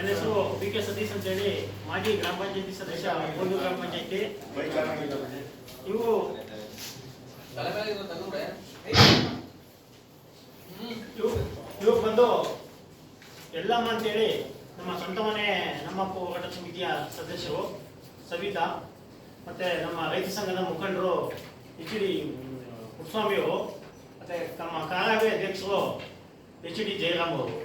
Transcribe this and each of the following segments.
ನನ್ನ ಹೆಸರು B K Satish ಅಂತೇಳಿ, ಮಾಜಿ ಗ್ರಾಮ ಪಂಚಾಯತಿ ಸದಸ್ಯ ಒಂದು ಗ್ರಾಮ ಪಂಚಾಯತಿ. ಇವು ಇವು ಬಂದು ಎಲ್ಲಮ್ಮ ಅಂತೇಳಿ ನಮ್ಮ ಸ್ವಂತ ಮನೆ ನಮ್ಮ ಹೋರಾಟ ಸಮಿತಿಯ ಸದಸ್ಯರು ಸವಿತಾ ಮತ್ತೆ ನಮ್ಮ ರೈತ ಸಂಘದ ಮುಖಂಡರು ಎಚ್ ಡಿ ಪುಟ್ಟಸ್ವಾಮಿಯವರು ಮತ್ತೆ ನಮ್ಮ ಕಾರಾಗ್ರಿ ಅಧ್ಯಕ್ಷರು ಎಚ್ ಡಿ ಜಯರಾಮ್ ಅವರು.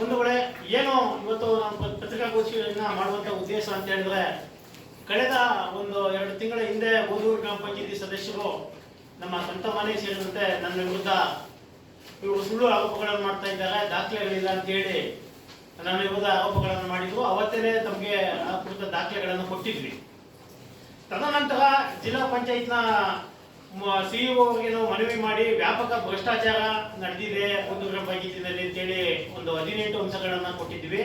ಬಂಧುಗಳೇ ಏನು ಇವತ್ತು ನಾವು ಪತ್- ಪತ್ರಿಕಾಗೋಷ್ಠಿಯನ್ನ ಮಾಡುವಂತ ಉದ್ದೇಶ ಅಂತ ಹೇಳಿದ್ರೆ, ಕಳೆದ ಒಂದು ಎರಡು ತಿಂಗಳ ಹಿಂದೆ ಓದೂರು ಗ್ರಾಮ ಪಂಚಾಯತಿ ಸದಸ್ಯರು ನಮ್ಮ ಸ್ವಂತ ಮನೆ ಸೇರಿದಂತೆ ನನ್ನ ವಿರುದ್ಧ ಇವರು ಸುಳ್ಳು ಆರೋಪಗಳನ್ನು ಮಾಡ್ತಾ ಇದ್ದಾರೆ, ದಾಖಲೆಗಳಿಲ್ಲ ಅಂತ ಹೇಳಿ ನನ್ನ ವಿರುದ್ಧ ಆರೋಪಗಳನ್ನು ಮಾಡಿದ್ರು. ಅವತ್ತೇ ತಮಗೆ ಆ ಕುರಿತ ದಾಖಲೆಗಳನ್ನು ಕೊಟ್ಟಿದ್ವಿ. ತದನಂತರ ಜಿಲ್ಲಾ ಪಂಚಾಯತ್ನ ಸಿಇಒಗೆ ನಾವು ಮನವಿ ಮಾಡಿ ವ್ಯಾಪಕ ಭ್ರಷ್ಟಾಚಾರ ನಡೆದಿದೆ, ಒಂದು ಗ್ರಾಮ ಪಂಚಾಯತಿನಲ್ಲಿ ಅಂತೇಳಿ ಒಂದು ಹದಿನೆಂಟು ಅಂಶಗಳನ್ನು ಕೊಟ್ಟಿದ್ವಿ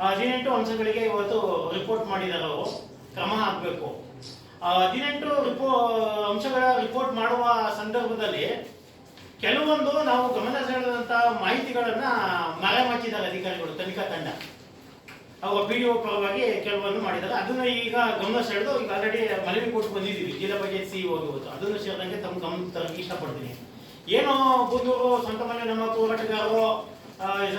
ಆ ಹದಿನೆಂಟು ಅಂಶಗಳಿಗೆ ಇವತ್ತು ರಿಪೋರ್ಟ್ ಮಾಡಿದ್ದಾರೆ ಅವರು. ಕ್ರಮ ಹಾಕಬೇಕು. ಆ ಹದಿನೆಂಟು ರಿಪೋ ಅಂಶಗಳ ರಿಪೋರ್ಟ್ ಮಾಡುವ ಸಂದರ್ಭದಲ್ಲಿ ಕೆಲವೊಂದು ನಾವು ಗಮನ ಮಾಹಿತಿಗಳನ್ನ ಮರೆಮಾಚಿದ್ದಾರೆ ಅಧಿಕಾರಿಗಳು, ತನಿಖಾ ತಂಡ. ಅವ ಪಿ ಡಿ ಪರವಾಗಿ ಕೆಲವನ್ನು ಮಾಡಿದ್ದಾರೆ. ಅದನ್ನ ಈಗ ಗಮನ ಸೆಳೆದು ಈಗ ಆಲ್ರೆಡಿ ಮನವಿ ಕೊಟ್ಟು ಬಂದಿದ್ದೀವಿ. ಜಿಲ್ಲಾ ಪಂಚಾಯತ್ ಸಿ ಹೋಗುವುದು ಅದನ್ನು ಸೇರಿದಂಗೆ ತಮ್ಮ ಗಮನ ತರಕ್ಕೆ ಇಷ್ಟಪಡ್ತೀನಿ. ಏನೋ ಬುದ್ಧೂರು ಸ್ವಂತ ಮನೆ ನಮ್ಮ ಹೋರಾಟಗಾರರು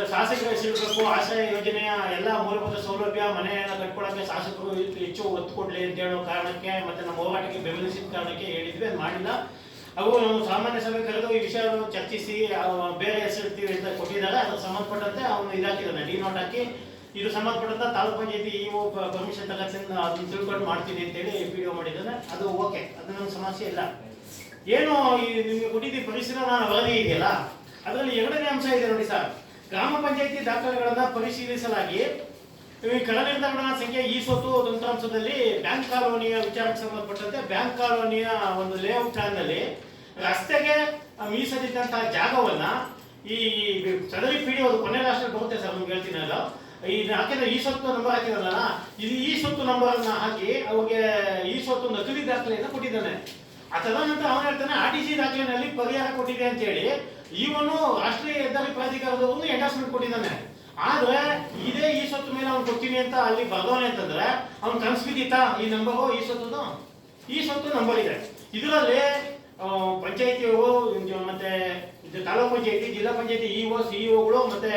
ಶಾಸಕರು ಸಿಗಬೇಕು ಆಶ್ರಯ ಯೋಜನೆಯ ಎಲ್ಲ ಮೂಲಭೂತ ಸೌಲಭ್ಯ, ಮನೆಯನ್ನು ಕಟ್ಕೊಳಕ್ಕೆ ಶಾಸಕರು ಹೆಚ್ಚು- ಒತ್ತು ಕೊಡಲಿ ಅಂತ ಹೇಳೋ ಕಾರಣಕ್ಕೆ ಮತ್ತೆ ನಮ್ಮ ಹೋರಾಟಕ್ಕೆ ಬೆಂಬಲಿಸಿದ ಕಾರಣಕ್ಕೆ ಹೇಳಿದ್ವಿ. ಅದು ಮಾಡಿಲ್ಲ. ಅವು ನಾವು ಸಾಮಾನ್ಯ ಸಭೆ ಕರೆದು ಈ ವಿಷಯ ಚರ್ಚಿಸಿ ಬೇರೆ ಹೆಸರಿರ್ತೀವಿ ಅಂತ ಕೊಟ್ಟಿದ್ದಾರೆ. ಅದಕ್ಕೆ ಸಂಬಂಧಪಟ್ಟಂತೆ ಅವನು ಇದಾಕಿದ್ದಾನೆ. ಡಿ ನೋಟ್ ಹಾಕಿ ಇದು ಸಂಬಂಧಪಟ್ಟಂತ ತಾಲೂಕು ಪಂಚಾಯತಿ ಇಒ ಪರ್ಮಿಷನ್ ತಗೊಂಡು ಅದನ್ನ ತಿಳ್ಕೊಂಡು ಮಾಡ್ತೀನಿ ಅಂತೇಳಿ ಪಿ ವಿಡಿಯೋ ಮಾಡಿದ್ದಾನೆ. ಅದು ಓಕೆ ಅದು ನಮ್ಮ ಸಮಸ್ಯೆ ಇಲ್ಲ. ಏನು ಈ ನಿಮಗೆ ಕೊಟ್ಟಿದ್ದೀವಿ ನಾನು ವರದಿ ಇದೆಯಲ್ಲ, ಅದರಲ್ಲಿ ಎರಡನೇ ಅಂಶ ಇದೆ ನೋಡಿ ಸರ್. ಗ್ರಾಮ ಪಂಚಾಯತಿ ದಾಖಲೆಗಳನ್ನ ಪರಿಶೀಲಿಸಲಾಗಿ ನಿಮಗೆ ಕಳ ನಿರ್ಧಾರಗಳ ಸಂಖ್ಯೆ ಈ ಸೊತ್ತು ತಂತ್ರಾಂಶದಲ್ಲಿ ಬ್ಯಾಂಕ್ ಕಾಲೋನಿಯ ವಿಚಾರಕ್ಕೆ ಸಂಬಂಧಪಟ್ಟಂತೆ ಬ್ಯಾಂಕ್ ಕಾಲೋನಿಯ ಒಂದು ಲೇಔಟ್ನಲ್ಲಿ ರಸ್ತೆಗೆ ಮೀಸಲಿದ್ದಂತಹ ಜಾಗವನ್ನ ಈ ಸದರಿ ಪಿ ಒಂದು ಕೊನೆ ರಾಷ್ಟ್ರ ಬರುತ್ತೆ ಸರ್, ನಿಮ್ಗೆ ಹೇಳ್ತೀನಿ ಅದು ಈ ಯಾಕೆಂದ್ರೆ ಈ ಸೊತ್ತು ನಂಬರ್ ಹಾಕಿದ್ರಲ್ಲ ಇದು ಈ ಸೊತ್ತು ನಂಬರ್ ಹಾಕಿ ಅವ್ರಿಗೆ ಈ ಸೊತ್ತು ನಕಲಿ ದಾಖಲೆಯನ್ನು ಕೊಟ್ಟಿದ್ದಾನೆ. ಆ ತದನಂತರ ಅವನು ಹೇಳ್ತಾನೆ, ಆರ್ ಟಿ ಸಿ ದಾಖಲೆಯಲ್ಲಿ ಪರಿಹಾರ ಕೊಟ್ಟಿದೆ ಅಂತ ಹೇಳಿ ಇವನು ರಾಷ್ಟ್ರೀಯ ಹೆದ್ದಾರಿ ಪ್ರಾಧಿಕಾರದವನು ಎಂಡಾಸ್ಮೆಂಟ್ ಕೊಟ್ಟಿದ್ದಾನೆ. ಆದ್ರೆ ಇದೇ ಈ ಸೊತ್ತು ಮೇಲೆ ಅವ್ನು ಕೊಡ್ತೀನಿ ಅಂತ ಅಲ್ಲಿ ಬರ್ದವನೆ ಅಂತಂದ್ರೆ, ಅವ್ನು ಕನ್ಸ್ ಬಿದ್ದಿತ್ತಾ? ಈ ನಂಬರು ಈ ಸೊತ್ತು ಈ ಸೊತ್ತು ನಂಬರ್ ಇದೆ. ಇದರಲ್ಲಿ ಪಂಚಾಯತಿಯವರು ಮತ್ತೆ ತಾಲೂಕು ಪಂಚಾಯತಿ, ಜಿಲ್ಲಾ ಪಂಚಾಯತಿ ಇಒ ಸಿಇಒಗಳು ಮತ್ತೆ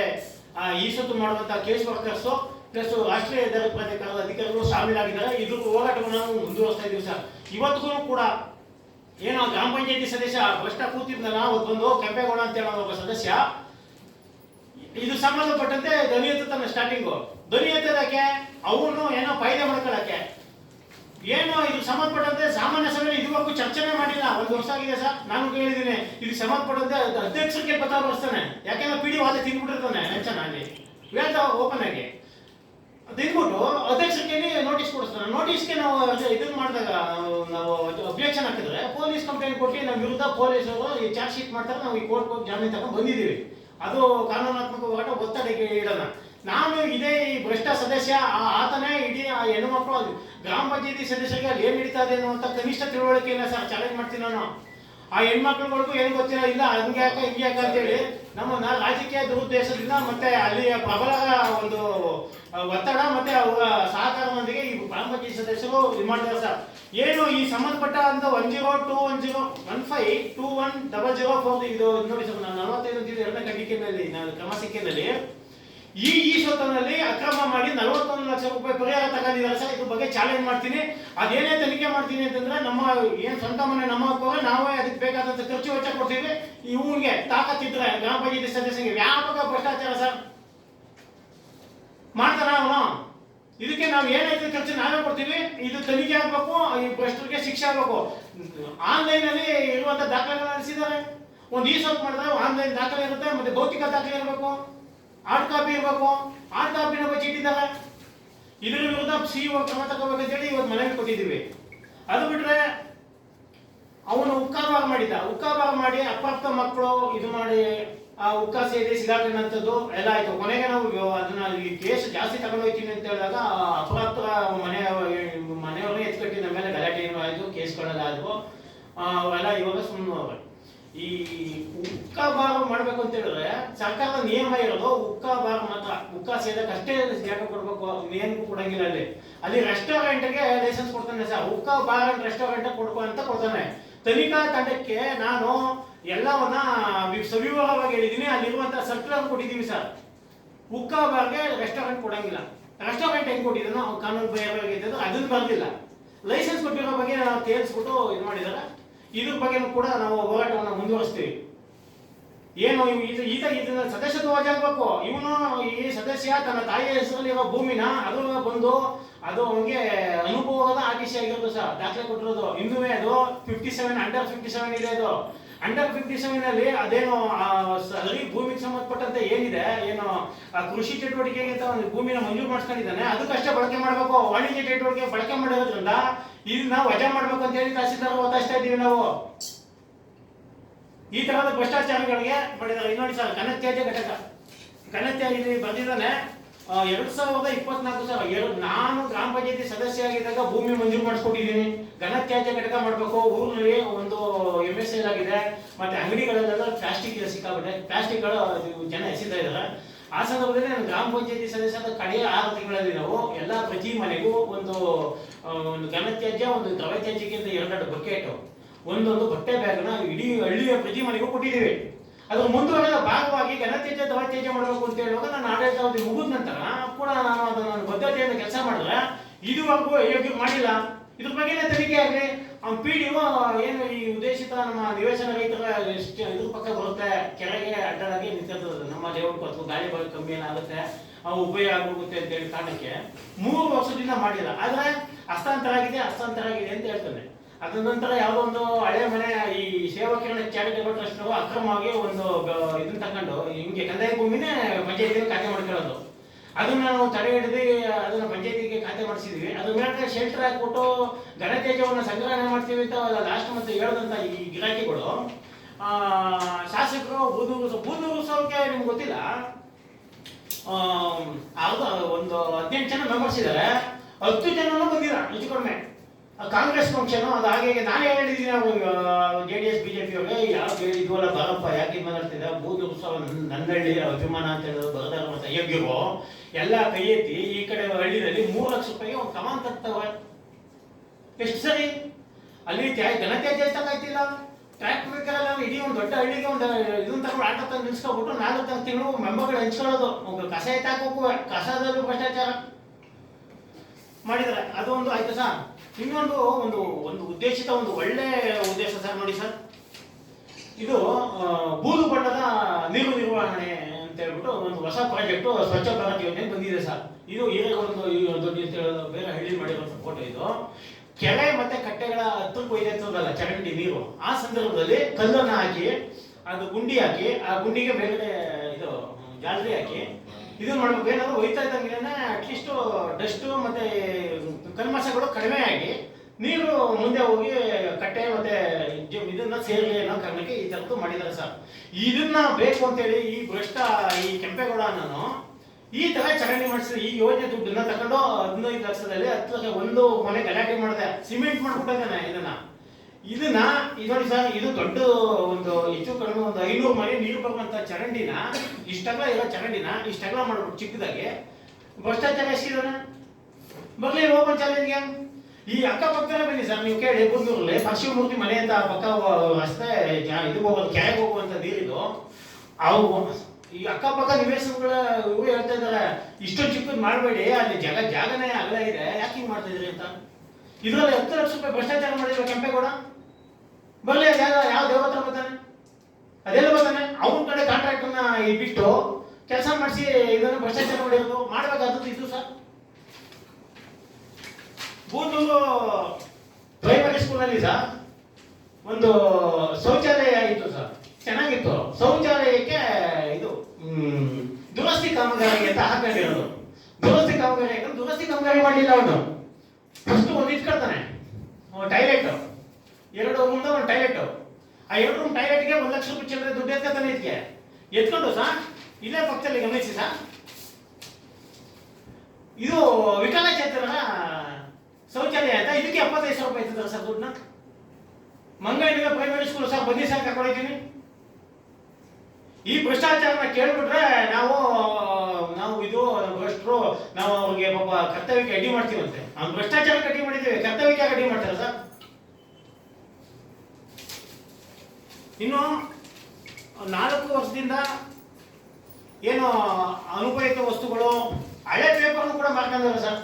ಈ ಸೊತ್ತು ಮಾಡುವಂತಹ ಕೇಸ್ ವರ್ಕರ್ಸ್ ಪ್ಲಸ್ ರಾಷ್ಟ್ರೀಯ ಹೆದ್ದಾರಿ ಪ್ರಾಧಿಕಾರದ ಅಧಿಕಾರಿಗಳು ಶಾಮೀಲಾಗಿದ್ದಾರೆ ಇದ್ರ ಹೋರಾಟವನ್ನು ನಾವು ಮುಂದುವರಿಸ್ತಾ ಇದೀವಿ ಸರ್. ಇವತ್ತಿಗೂ ಕೂಡ ಏನೋ ಗ್ರಾಮ ಪಂಚಾಯತಿ ಸದಸ್ಯ ಭ್ರಷ್ಟ ಕೂತಿದ್ನಲ್ಲ ಅವತ್ತು ಬಂದು ಕೆಂಪೇಗೌಡ ಅಂತ ಹೇಳೋ ಒಬ್ಬ ಸದಸ್ಯ. ಇದು ಸಂಬಂಧಪಟ್ಟಂತೆ ಧ್ವನಿ ತನ್ನ ಸ್ಟಾರ್ಟಿಂಗು ಧ್ವನಿ ಅವನು ಏನೋ ಫಾಯ್ದೆ ಮಾಡ್ಕೊಳ್ಳಕ್ಕೆ ಏನು, ಇದು ಸಂಬಂಧಪಟ್ಟಂತೆ ಸಾಮಾನ್ಯ ಸಭೆ ಇದುವರೆಗೂ ಚರ್ಚೆನೇ ಮಾಡಿಲ್ಲ. ಒಂದು ವರ್ಷ ಆಗಿದೆ ಸರ್. ನಾನು ಕೇಳಿದ್ದೀನಿ. ಇದು ಸಂಬಂಧಪಟ್ಟಂತೆ ಅಧ್ಯಕ್ಷಕ್ಕೆ ಬರ್ಸ್ತಾನೆ ಯಾಕೆಂದ್ರೆ ಪಿ ಡಿ ವಾದ ತಿಂದ್ಬಿಟ್ಟಿರ್ತಾನೆ ಹೆಚ್ಚನ ಅಲ್ಲಿ. ಹೇಳ್ತಾ ಓಪನ್ ಆಗಿ. ತಿಂದ್ಬಿಟ್ಟು ಅಧ್ಯಕ್ಷಕ್ಕೆ ನೋಟಿಸ್ ಕೊಡಿಸ್ತಾನೆ ನೋಟಿಸ್ಗೆ ನಾವು ಇದನ್ನ ಮಾಡಿದಾಗ, ನಾವು ಅಬ್ಜೆಕ್ಷನ್ ಹಾಕಿದ್ರೆ ಪೊಲೀಸ್ ಕಂಪ್ಲೇಂಟ್ ಕೊಟ್ಟು ನಮ್ಮ ವಿರುದ್ಧ ಪೊಲೀಸರು ಈ ಚಾರ್ಜ್ ಶೀಟ್ ಮಾಡ್ತಾರೆ. ನಾವು ಈ ಕೋರ್ಟ್ ಜಾಮೀನು ತಗೊಂಡು ಬಂದಿದ್ದೀವಿ. ಅದು ಕಾನೂನಾತ್ಮಕವಾಗಿ ಒತ್ತಡಕ್ಕೆ ಇಡೋಣ ನಾನು ಇದೇ ಈ ಭ್ರಷ್ಟ ಸದಸ್ಯ ಆತನೇ ಇಡೀ ಆ ಹೆಣ್ಣುಮಕ್ಕಳು ಗ್ರಾಮ ಪಂಚಾಯತಿ ಸದಸ್ಯರಿಗೆ ಅಲ್ಲಿ ಏನು ನಡೀತಾ ಇದೆ ಅನ್ನುವಂಥ ಕನಿಷ್ಠ ತಿಳುವಳಿಕೆ ಇಲ್ಲ ಸರ್ ಚಾಲೆಂಜ್ ಮಾಡ್ತೀನಿ ನಾನು. ಆ ಹೆಣ್ಮಕ್ಳುಗಳಿಗೂ ಏನು ಗೊತ್ತಿಲ್ಲ, ಇಲ್ಲ, ಹಂಗೆ ಯಾಕ, ಹಿಂಗೆ ಯಾಕ ಅಂತೇಳಿ ನಮ್ಮನ್ನ ರಾಜಕೀಯ ದುರುದ್ದೇಶದಿಂದ ಮತ್ತೆ ಅಲ್ಲಿ ಪ್ರಬಲ ಒಂದು ಒತ್ತಡ ಮತ್ತೆ ಅವರ ಸಹಕಾರದೊಂದಿಗೆ ಈ ಗ್ರಾಮ ಪಂಚಾಯತ್ ಸದಸ್ಯರು ಇದು ಮಾಡಿದ್ದಾರೆ ಸರ್. ಏನು ಈ ಸಂಬಂಧಪಟ್ಟ ಅಂತ one zero two one zero one five two one double zero four ಇದು ನೋಡಿ ಸರ್ ನಾನು ನಲವತ್ತೈದು ಎರಡನೇ ಖಂಡಿಕೆನಲ್ಲಿ ನಾನು ಕ್ರಮ ಸಿಕ್ಕಿನಲ್ಲಿ ಈ ಈ ಸ್ವತ್ತನಲ್ಲಿ ಅಕ್ರಮ ಮಾಡಿ ನಲವತ್ತೊಂದು ಲಕ್ಷ ರೂಪಾಯಿ ಪರಿಹಾರ ತಗೊಂಡಿದ್ದಾರೆ ಸರ್. ಇದ್ರ ಬಗ್ಗೆ ಚಾಲೆಂಜ್ ಮಾಡ್ತೀನಿ. ಅದೇನೇ ತನಿಖೆ ಮಾಡ್ತೀನಿ ಅಂತಂದ್ರೆ ನಮ್ಮ ಏನ್ ಸ್ವಂತ ಮನೆ ನಮ್ಮ ಹಾಕೋ ನಾವೇ ಅದಕ್ಕೆ ಬೇಕಾದಂತ ಖರ್ಚು ವೆಚ್ಚ ಕೊಡ್ತೀವಿ. ಇವ್ರಿಗೆ ತಾಕತ್ತಿದ್ರೆ ಗ್ರಾಮ ಪಂಚಾಯತಿ ಸದಸ್ಯರಿಗೆ ವ್ಯಾಪಕ ಭ್ರಷ್ಟಾಚಾರ ಸರ್. ಮಾಡ್ತಾರ ಅವನು? ಇದಕ್ಕೆ ನಾವು ಏನಾಯ್ತು ಖರ್ಚು ನಾವೇ ಕೊಡ್ತೀವಿ. ಇದು ತನಿಖೆ ಆಗ್ಬೇಕು, ಈ ಭ್ರಷ್ಟರಿಗೆ ಶಿಕ್ಷೆ ಆಗ್ಬೇಕು. ಆನ್ಲೈನ್ ಅಲ್ಲಿ ಇರುವಂತ ದಾಖಲೆಗಳನ್ನ ನಡೆಸಿದ್ದಾರೆ. ಒಂದು ಈ ಸ್ವಲ್ಪ ಮಾಡಿದ್ರೆ ಆನ್ಲೈನ್ ದಾಖಲೆ ಇರುತ್ತೆ, ಮತ್ತೆ ಭೌತಿಕ ದಾಖಲೆ ಇರಬೇಕು. ಹಾರ್ಡ್ ಕಾಪಿ ಇರಬೇಕು ಹಾರ್ಡ್ ಕಾಪಿನ ಚೀಟಿ ಇದ್ದಾಗ? ಇದ್ರ ವಿರುದ್ಧ ಸಿ ಕ್ರಮ ತಗೋಬೇಕಂತೇಳಿ ಇವತ್ತು ಮನವಿ ಕೊಟ್ಟಿದ್ದೀವಿ. ಅದು ಬಿಟ್ರೆ ಅವನು ಉಕ್ಕಾಭಾಗ ಮಾಡಿದ್ದ. ಉಕ್ಕಾಭಾಗ ಮಾಡಿ ಅಪ್ರಾಪ್ತ ಮಕ್ಕಳು ಇದು ಮಾಡಿ, ಆ ಉಕ್ಕ ಸೇರಿ ಸಿಗಾಕೊಂಡಂಥದ್ದು ಎಲ್ಲ ಆಯ್ತು. ಕೊನೆಗೆ ನಾವು ಅದನ್ನ ಈ ಕೇಸ್ ಜಾಸ್ತಿ ತಗೊಂಡೋಗ್ತೀನಿ ಅಂತ ಹೇಳಿದಾಗ ಅಪರಾಧ ಮನೆ, ಮನೆಯವ್ರನ್ನ ಎತ್ಕಟ್ಟಿ ನಮ್ಮ ಮೇಲೆ ಗಲಾಟೆ ಏನು ಆಯ್ತು ಕೇಸ್ಗಳೆಲ್ಲ ಆದ್ವು ಅವೆಲ್ಲ ಇವಾಗ ಸುಮ್ಮನೆ ಈ ಉಕ್ಕ ಬಾರ್ ಮಾಡ್ಬೇಕು ಅಂತ ಹೇಳಿದ್ರೆ ಸರ್ಕಾರದ ನಿಯಮ ಇರೋದು ಉಕ್ಕ ಬಾರ್ ಮಾತ್ರ. ಉಕ್ಕ ಸೇದಕ್ಕೆ ಅಷ್ಟೇ ಜಾಗ ಕೊಡ್ಬೇಕು ಏನು ಕೊಡಂಗಿಲ್ಲ ಅಲ್ಲಿ. ಅಲ್ಲಿ ರೆಸ್ಟೋರೆಂಟ್ಗೆ ಲೈಸೆನ್ಸ್ ಕೊಡ್ತಾನೆ ಸರ್. ಉಕ್ಕ ಬಾರ್ ರೆಸ್ಟೋರೆಂಟ್ ಕೊಡ್ಕೊ ಅಂತ ಕೊಡ್ತಾನೆ. ತನಿಖಾ ತಂಡಕ್ಕೆ ನಾನು ಎಲ್ಲವನ್ನ ಸವಿವರವಾಗಿ ಹೇಳಿದ್ದೀನಿ. ಅಲ್ಲಿರುವಂತ ಸರ್ಕ್ಯುಲರ್ ಕೊಟ್ಟಿದ್ದೀವಿ ಸರ್. ಉಕ್ಕ ಬಾರ್ಗೆ ರೆಸ್ಟೋರೆಂಟ್ ಕೊಡಂಗಿಲ್ಲ. ರೆಸ್ಟೋರೆಂಟ್ ಹೆಂಗ್ ಕೊಟ್ಟಿದ್ದಾನೋ ಕಾನೂನು ಬಯವಾಗಿದ್ದು ಅದನ್ನ ಬರ್ದಿಲ್ಲ. ಲೈಸೆನ್ಸ್ ಕೊಟ್ಟಿರೋ ಬಗ್ಗೆ ನಾವು ತೇಲ್ಸ್ಬಿಟ್ಟು ಇದು ಮಾಡಿದಾರೆ. ಇದ್ರ ಬಗ್ಗೆನೂ ಕೂಡ ನಾವು ಹೋರಾಟವನ್ನು ಮುಂದುವರಿಸ್ತೀವಿ. ಏನು ಇದು ಈತ ಇದನ್ನ ಸದಸ್ಯತ್ವ ಆಗ್ಬೇಕು. ಇವನು ಈ ಸದಸ್ಯ ತನ್ನ ತಾಯಿಯ ಹೆಸರಲ್ಲಿರೋ ಭೂಮಿನ ಅದು ಬಂದು ಅದು ಅವನಿಗೆ ಅನುಭವದ ಆಟಿಸಿ ಆಗಿರೋದು ಸರ್. ದಾಖಲೆ ಕೊಟ್ಟಿರೋದು. ಇನ್ನೂ ಅದು fifty seven under fifty seven ಇದೆ ಅದು. ಅಂಡರ್ ಫಿಫ್ಟಿ ಅಲ್ಲಿ ಅದೇನು ಸರಿ ಭೂಮಿಗೆ ಸಂಬಂಧಪಟ್ಟಂತೆ ಏನಿದೆ, ಏನು ಕೃಷಿ ಚಟುವಟಿಕೆಗೆ ಅಂತ ಒಂದು ಭೂಮಿನ ಮಂಜೂರು ಮಾಡಿಸ್ಕೊಂಡಿದ್ದಾನೆ ಅದಕ್ಕಷ್ಟೇ ಬಳಕೆ ಮಾಡಬೇಕು, ವಾಣಿಜ್ಯ ಚಟುವಟಿಕೆ ಬಳಕೆ ಮಾಡಿರೋದ್ರಿಂದ ಇದನ್ನ ವಜಾ ಮಾಡ್ಬೇಕು ಅಂತ ಹೇಳಿ ತಹಸೀಲ್ದಾರ್ ಒತ್ತಾಯಿಸ್ತಾ ಇದ್ದೀವಿ ನಾವು. ಈ ತರಹದ ಭ್ರಷ್ಟಾಚಾರಗಳಿಗೆ ಪಡೆದ, ಇನ್ನೊಂದು ಸರ್ ಘನತ್ಯಾಜ್ಯ ಘಟಕ. ಘನತ್ಯಾಜ್ಯ ಬಂದಿದ್ದಾನೆ. ಎರಡ್ ಸಾವಿರದ ಇಪ್ಪತ್ನಾಲ್ಕು ಸಾವಿರ ನಾನು ಗ್ರಾಮ ಪಂಚಾಯತಿ ಸದಸ್ಯ ಆಗಿದ್ದಾಗ ಭೂಮಿ ಮಂಜೂರು ಮಾಡಿಸ್ಕೊಟ್ಟಿದ್ದೀನಿ. ಘನತ್ಯಾಜ್ಯ ಘಟಕ ಮಾಡಬೇಕು. ಊರಿನಲ್ಲಿ ಒಂದು ಎಂ ಎಸ್ ಎಲ್ ಆಗಿದೆ. ಮತ್ತೆ ಅಂಗಡಿಗಳಲ್ಲೆಲ್ಲ ಪ್ಲಾಸ್ಟಿಕ್ ಸಿಕ್ಕಾಬಿಟ್ಟೆ ಪ್ಲಾಸ್ಟಿಕ್ಗಳು ಜನ ಎಸಿತಾ ಇದ್ದಾರೆ. ಆ ಸಂದರ್ಭದಲ್ಲಿ ನಾನು ಗ್ರಾಮ ಪಂಚಾಯತಿ ಸದಸ್ಯದ ಕಡೆಯ ಆರು ತಿಂಗಳಲ್ಲಿ ನಾವು ಎಲ್ಲ ಪ್ರತಿ ಮನೆಗೂ ಒಂದು ಒಂದು ಒಂದು ಘನತ್ಯಾಜ್ಯ, ಒಂದು ದ್ರವ ತ್ಯಾಜ್ಯಕ್ಕಿಂತ ಎರಡೆರಡು ಬಕೆಟ್ ಒಂದೊಂದು ಬಟ್ಟೆ ಬ್ಯಾಗ್ನ ಇಡೀ ಹಳ್ಳಿಯ ಪ್ರತಿ ಮನೆಗೂ ಕೊಟ್ಟಿದ್ದೀವಿ. ಅದ್ರ ಮುಂದುವರೆದ ಭಾಗವಾಗಿ ಘನತ್ಯಜ ದ್ರವತ್ಯಾಜ್ಯ ಮಾಡಬೇಕು ಅಂತ ಹೇಳುವಾಗ ನಾನು ಆಡಳಿತಾವಧಿ ಮುಗಿದ ನಂತರ ಕೂಡ ನಾನು ಅದನ್ನು ಬದ್ಧತೆಯನ್ನು ಕೆಲಸ ಮಾಡಿದ್ರೆ ಇದುವರೆಗೂ ಯೋಗ್ಯ ಮಾಡಿಲ್ಲ. ಇದ್ರ ಬಗ್ಗೆನೇ ತನಿಖೆ ಆಗಲಿ ಅವ್ನು ಪಿ ಡಿ ಏನು ಈ ಉದ್ದೇಶಿತ ನಮ್ಮ ನಿವೇಶನ ರೈತರ ಎಷ್ಟು ಇದ್ರ ಪಕ್ಕ ಬರುತ್ತೆ, ಕೆಳಗೆ ಅಡ್ಡಲಾಗಿ ನಿಂತಿರ್ತದೆ. ನಮ್ಮ ಲೇಔಟ್ ಅಥವಾ ಗಾಳಿ ಬರ ಕಮ್ಮಿ ಏನಾಗುತ್ತೆ ಅವು ಉಪಯೋಗ ಆಗುತ್ತೆ ಅಂತ ಹೇಳಿ ಕಾರಣಕ್ಕೆ ಮೂರು ವರ್ಷದಿಂದ ಮಾಡಿಲ್ಲ. ಆದ್ರೆ ಹಸ್ತಾಂತರ ಆಗಿದೆ ಹಸ್ತಾಂತರ ಆಗಿದೆ ಅಂತ ಹೇಳ್ತಾನೆ. ಅದ ನಂತರ ಯಾವುದೋ ಒಂದು ಹಳೆ ಮನೆ, ಈ ಸೇವಾ ಸೇವಕಿರಣ ಚಾರಿಟೇಬಲ್ ಟ್ರಸ್ಟ್ ಅಕ್ರಮವಾಗಿ ಒಂದು ಇದನ್ನ ತಗೊಂಡು ಹಿಂಗೆ ಕಂದಾಯ ಭೂಮಿನೇ ಪಂಚಾಯತಿಗೆ ಖಾತೆ ಮಾಡ್ಕೊಳ್ಳೋದು. ಅದನ್ನ ನಾವು ತಡೆ ಹಿಡಿದು ಅದನ್ನ ಪಂಚಾಯತಿಗೆ ಖಾತೆ ಮಾಡಿಸಿದ್ವಿ. ಅದ್ರ ಮೇಲೆ ಶೆಲ್ಟರ್ ಹಾಕ್ಬಿಟ್ಟು ಘನತ್ಯಾಜ್ಯವನ್ನು ಸಂಗ್ರಹಣೆ ಮಾಡ್ತೀವಿ ಅಂತ ಲಾಸ್ಟ್ ಮತ್ತೆ ಹೇಳದಂತ ಈ ಗಿರಾಕಿಗಳು ಶಾಸಕರು ಬೂದು ಬೂದು ಉತ್ಸವಕ್ಕೆ ನಿಮ್ಗೆ ಗೊತ್ತಿಲ್ಲ? ಒಂದು ಹದಿನೆಂಟು ಜನ ಮೆಂಬರ್ಸ್ ಇದ್ದಾರೆ ಹತ್ತು ಜನನೂ ಬಂದಿಲ್ಲ, ಹೆಚ್ಚು ಕಡಿಮೆ. ಕಾಂಗ್ರೆಸ್ ಫಂಕ್ಷನ್ ಅದು ಹಾಗೆ ನಾನೇ ಹೇಳಿದ್ದೀನಿ ಅವಾಗ J D S B J P ಅವ್ರಿಗೆ ಯಾರು ಹೇಳಿದ್ವಲ್ಲ ಬರಪ್ಪ, ಯಾಕೆ ಇದು ಮಾತಾಡ್ತಿದ್ದ ಬೂದು ಉತ್ಸವ ನನ್ನ- ನನ್ನಳ್ಳಿ ಅಭಿಮಾನ ಅಂತ ಹೇಳೋದು ಬರದಾರ ಮತ್ತು ಎಲ್ಲ ಕೈ ಎತ್ತಿ ಈ ಕಡೆ ಹಳ್ಳಿಯಲ್ಲಿ ಮೂರು ಲಕ್ಷ ರೂಪಾಯಿಗೆ ಒಂದು ಕಮಾನ್ ತರ್ತವೆ ಎಷ್ಟು ಸರಿ? ಅಲ್ಲಿ ತ್ಯಾ ಘನತ್ಯಾಜ್ಯ ಎಷ್ಟಾಗ್ತಿಲ್ಲ ಟ್ರ್ಯಾಕ್ ಬೇಕಲ್ಲ ಇಡೀ ಒಂದು ದೊಡ್ಡ ಹಳ್ಳಿಗೆ ಒಂದು ಇದನ್ನ ತಗೊಂಡು ಆಟ ತಂದು ನಿಲ್ಸ್ಕೊಬಿಟ್ಟು ನಾಲ್ಕು ತಿಂಗಳು ಮೆಂಬರ್ಗಳು ಹಂಚ್ಕೊಳ್ಳೋದು. ಒಂದು ಕಸ ಎತ್ತಾಕೋಕು ಕಸದಲ್ಲೂ ಭ್ರಷ್ಟಾಚಾರ ಮಾಡಿದ್ರೆ ಅದೊಂದು ಆಯ್ತು ಸರ್ ಇನ್ನೊಂದು ಒಂದು ಒಂದು ಉದ್ದೇಶಿತ, ಒಂದು ಒಳ್ಳೆ ಉದ್ದೇಶ ಸರ್ ನೋಡಿ ಸರ್. ಇದು ಬೂದು ಬಣ್ಣದ ನೀರು ನಿರ್ವಹಣೆ ಅಂತ ಹೇಳ್ಬಿಟ್ಟು ಒಂದು ಹೊಸ ಪ್ರಾಜೆಕ್ಟ್ ಸ್ವಚ್ಛ ಭಾರತ ಯೋಜನೆ ಬಂದಿದೆ ಸರ್. ಇದು ಹೇಳೋದು ಬೇರೆ ಹಳ್ಳಿ ಮಾಡಿರುವಂತ ಫೋಟೋ ಇದು. ಕೆರೆ ಮತ್ತೆ ಕಟ್ಟೆಗಳ ಹತ್ತಕ್ಕೂ ಇದೆ ಚರಂಡಿ ನೀರು. ಆ ಸಂದರ್ಭದಲ್ಲಿ ಕಲ್ಲನ್ನು ಹಾಕಿ, ಅದು ಗುಂಡಿ ಹಾಕಿ, ಆ ಗುಂಡಿಗೆ ಬೇರೆ ಇದು ಜಾಲರಿ ಹಾಕಿ ಇದು ಮಾಡ್ಬೇಕು. ಏನಾದ್ರು ಹೋಯ್ತಾ ಇದ್ದಂಗೆ ಅಟ್ಲೀಸ್ಟ್ ಡಸ್ಟ್ ಮತ್ತೆ ಕಲ್ಮಸಗಳು ಕಡಿಮೆ ಆಗಿ ನೀರು ಮುಂದೆ ಹೋಗಿ ಕಟ್ಟೆ ಮತ್ತೆ ಇದನ್ನ ಸೇರ್ಲಿ ಅನ್ನೋ ಕಾರಣಕ್ಕೆ ಈ ತರದ್ದು ಮಾಡಿದ್ದಾರೆ ಸರ್. ಇದನ್ನ ಬೇಕು ಅಂತೇಳಿ ಈ ಭ್ರಷ್ಟ ಈ ಕೆಂಪೇಗೌಡ ಅನ್ನೋನು ಈ ತರ ಚರಂಡಿ ಮಾಡಿಸಿದ್ರೆ ಈ ಯೋಜನೆ ದುಡ್ಡನ್ನ ತಗೊಂಡು ಹದಿನೈದು ಲಕ್ಷದಲ್ಲಿ ಹತ್ತು ಲಕ್ಷ ಒಂದು ಮನೆ ಗಲಾಟೆ ಮಾಡಿದೆ. ಸಿಮೆಂಟ್ ಮಾಡ್ಬಿಟ್ಟಿದ್ದಾನೆ ಇದನ್ನ. ಇದನ್ನ ಇದೊಂದು ಸರ್, ಇದು ದೊಡ್ಡ ಒಂದು, ಹೆಚ್ಚು ಕಡಿಮೆ ಒಂದು ಐನೂರು ಮನೆ ನೀರು ಬರುವಂತ ಚರಂಡಿನ ಇಷ್ಟೆಲ್ಲ ಇರೋ ಚರಂಡಿನ ಇಷ್ಟೆಲ್ಲ ಮಾಡ್ಬಿಟ್ಟು ಚಿಕ್ಕದಾಗಿ, ಭ್ರಷ್ಟಾಚಾರ ಎಷ್ಟಿದಾನ ಬರ್ಲಿ ಓಪನ್ ಚಾಲೆಂಜ್ಗೆ ಈ ಅಕ್ಕಪಕ್ಕದಲ್ಲೇ ಬನ್ನಿ ಸರ್, ನೀವು ಕೇಳಿ ಬುದ್ದೂರಲ್ಲಿ ಪಶ್ಚಿಮ ಮೂರ್ತಿ ಮನೆ ಅಂತ ಪಕ್ಕ ರಸ್ತೆ ಇದು ಹೋಗೋದು ಕ್ಯಾಗ್ ಹೋಗುವಂತ ನೀರಿದು. ಅವು, ಈ ಅಕ್ಕಪಕ್ಕ ನಿವೇಶನಗಳ, ಇವು ಹೇಳ್ತಾ ಇದಾರೆ ಇಷ್ಟು ಚಿಕ್ಕದ್ ಮಾಡಬೇಡಿ, ಅಲ್ಲಿ ಜಾಗ, ಜಾಗನೇ ಅಗಲ ಇದೆ, ಯಾಕೆ ಹಿಂಗೆ ಮಾಡ್ತಾ ಇದ್ರಿ ಅಂತ. ಇದರಲ್ಲಿ ಹತ್ತು ಲಕ್ಷ ರೂಪಾಯಿ ಭ್ರಷ್ಟಾಚಾರ ಮಾಡಿದ್ರು ಕೆಂಪೇಗೌಡ? ಬರ್ಲಿ ಯಾವ ದೇವತ್ರ ಬರ್ತಾನೆ? ಅದೆಲ್ಲ ಬರ್ತಾನೆ. ಅವನ ಕಡೆ ಕಾಂಟ್ರಾಕ್ಟ್ ಈ ಬಿಟ್ಟು ಕೆಲಸ ಮಾಡಿಸಿ ಇದನ್ನು ಭ್ರಷ್ಟಾಚಾರ ಮಾಡಿರೋದು ಮಾಡಬೇಕಾದದ್ದು ಇದು ಸರ್. ಬೂದೂರು ಪ್ರೈಮರಿ ಸ್ಕೂಲಲ್ಲಿ ಸರ್, ಒಂದು ಶೌಚಾಲಯ ಇತ್ತು ಸರ್. ಚೆನ್ನಾಗಿತ್ತು. ಶೌಚಾಲಯಕ್ಕೆ ಇದು ದುರಸ್ತಿ ಕಾಮಗಾರಿ ಅಂತ ಹಾಕೊಂಡಿರೋದು. ದುರಸ್ತಿ ಕಾಮಗಾರಿ ದುರಸ್ತಿ ಕಾಮಗಾರಿ ಮಾಡಲಿಲ್ಲ ಅವನು ಫಸ್ಟ್ ಒಂದು ಇಟ್ಕೊಳ್ತಾನೆ ಟಾಯ್ಲೆಟ್ ಎರಡು ರೂಮ್ದ ಒಂದು ಟಾಯ್ಲೆಟ್ ಆ ಎರಡು ರೂಮ್ ಟಾಯ್ಲೆಟ್ಗೆ ಒಂದು ಲಕ್ಷ ರೂಪಾಯಿ ಚಿಲ್ಲರೆ ದುಡ್ಡು ಎತ್ಕೊತಾನೆ ಇದಕ್ಕೆ ಎತ್ಕೊಂಡು ಸಾ ಇಲ್ಲೇ ಪಕ್ಕದಲ್ಲಿ ಗಮನಿಸಿ ಸಾ. ಇದು ವಿಕಲಚೇತನರ ಶೌಚಾಲಯ ಅಂತ. ಇದಕ್ಕೆ ಎಪ್ಪತ್ತೈದು ಸಾವಿರ ರೂಪಾಯಿ ಇರ್ತದ ಸರ್ ದುಡ್ಡನ್ನ? ಮಂಗಳೂರಿನ ಪ್ರೈಮರಿ ಸ್ಕೂಲ್ ಸರ್ ಬನ್ನಿ ಸರ್ ಕರ್ಕೊಂಡಿದ್ದೀನಿ ಈ ಭ್ರಷ್ಟಾಚಾರನ ಕೇಳ್ಬಿಟ್ರೆ ನಾವು ನಾವು ಇದು ಭ್ರಷ್ಟರು, ನಾವು ಅವ್ರಿಗೆ ಪಾಪ ಕರ್ತವ್ಯಕ್ಕೆ ಅಡ್ಡಿ ಮಾಡ್ತೀವಂತೆ. ಅವ್ನು ಭ್ರಷ್ಟಾಚಾರಕ್ಕೆ ಅಡ್ಡಿ ಮಾಡಿದ್ದೀವಿ. ಕರ್ತವ್ಯಕ್ಕೆ ಯಾಕೆ ಅಡ್ಡಿ ಮಾಡ್ತಾರೆ ಸರ್? ಇನ್ನು ನಾಲ್ಕು ವರ್ಷದಿಂದ ಏನು ಅನುಪಯುಕ್ತ ವಸ್ತುಗಳು, ಹಳೆ ಪೇಪರ್ನು ಕೂಡ ಮಾಡ್ಕೊಂಡಿದ್ದಾರೆ ಸರ್.